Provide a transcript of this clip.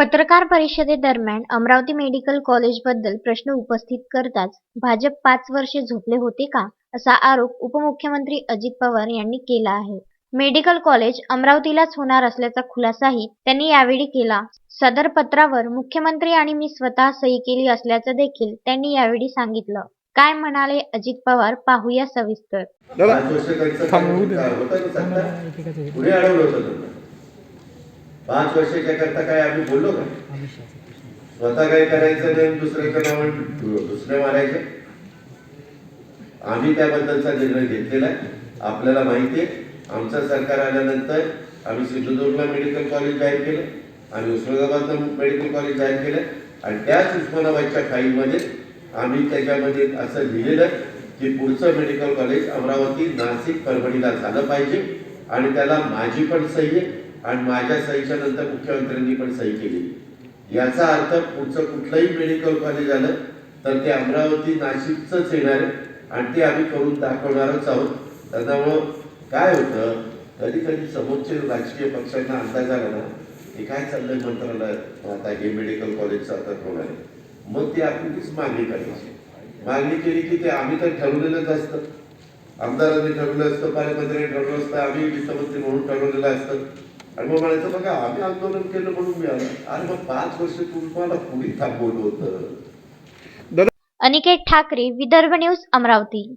पत्रकार परिषदेदरम्यान अमरावती मेडिकल कॉलेजबद्दल प्रश्न उपस्थित करताच भाजप पाच वर्षे झोपले होते का असा आरोप उपमुख्यमंत्री अजित पवार यांनी केला आहे मेडिकल कॉलेज अमरावतीलाच होणार असल्याचा खुलासाही त्यांनी यावेळी केला सदर पत्रावर मुख्यमंत्री आणि मी स्वतः सही केली असल्याचं देखील त्यांनी यावेळी सांगितलं काय म्हणाले अजित पवार पाहूया सविस्तर दादा पाच वर्षाच्या करता काय आम्ही बोललो का? स्वतः काय करायचं नाही दुसऱ्याचं नाव दुसरे मारायचे? आम्ही त्याबद्दलचा निर्णय घेतलेला आहे. आपल्याला माहिती आहे. आमचं सरकार आल्यानंतर आम्ही सिंधुदुर्गला मेडिकल कॉलेज जाहीर केलं. आम्ही उस्मानाबादला मेडिकल कॉलेज जाहीर केलं. आणि त्याच उस्मानाबादच्या फाईलमध्ये आम्ही त्याच्यामध्ये असं लिहिलेलं की पुढचं मेडिकल कॉलेज अमरावती नाशिक परभणीला झालं पाहिजे. आणि त्याला माझी पण सही आहे. आणि माझ्या सहीच्या नंतर मुख्यमंत्र्यांनी पण सही केली. याचा अर्थ पुढचं कुठलंही मेडिकल कॉलेज आलं तर ते अमरावती नाशिकचंच येणार आहे. आणि ते आम्ही करून दाखवणारच आहोत. त्याच्यामुळं काय होतं कधी कधी समोरचे राजकीय पक्षांना अंदाज आला ना हे काय चाललंय मंत्रालयात? आता हे मेडिकल कॉलेजचं आता होणार आहे. मग ते आपली तीच मागणी करायची. मागणी केली की ते आम्ही तर ठरवलेलंच असतं. आमदारांनी ठरवलं असतं पालकमंत्र्यांनी ठरवलं असतं आम्ही वित्तमंत्री म्हणून ठरवलेलं असतं. आणि मग म्हणायचं बघा आम्ही आंदोलन केलं म्हणून मिळालं. अरे मग पाच वर्ष तुम्हाला कुणी थांबवलं होतं. अनिकेत ठाकरे विदर्भ न्यूज अमरावती.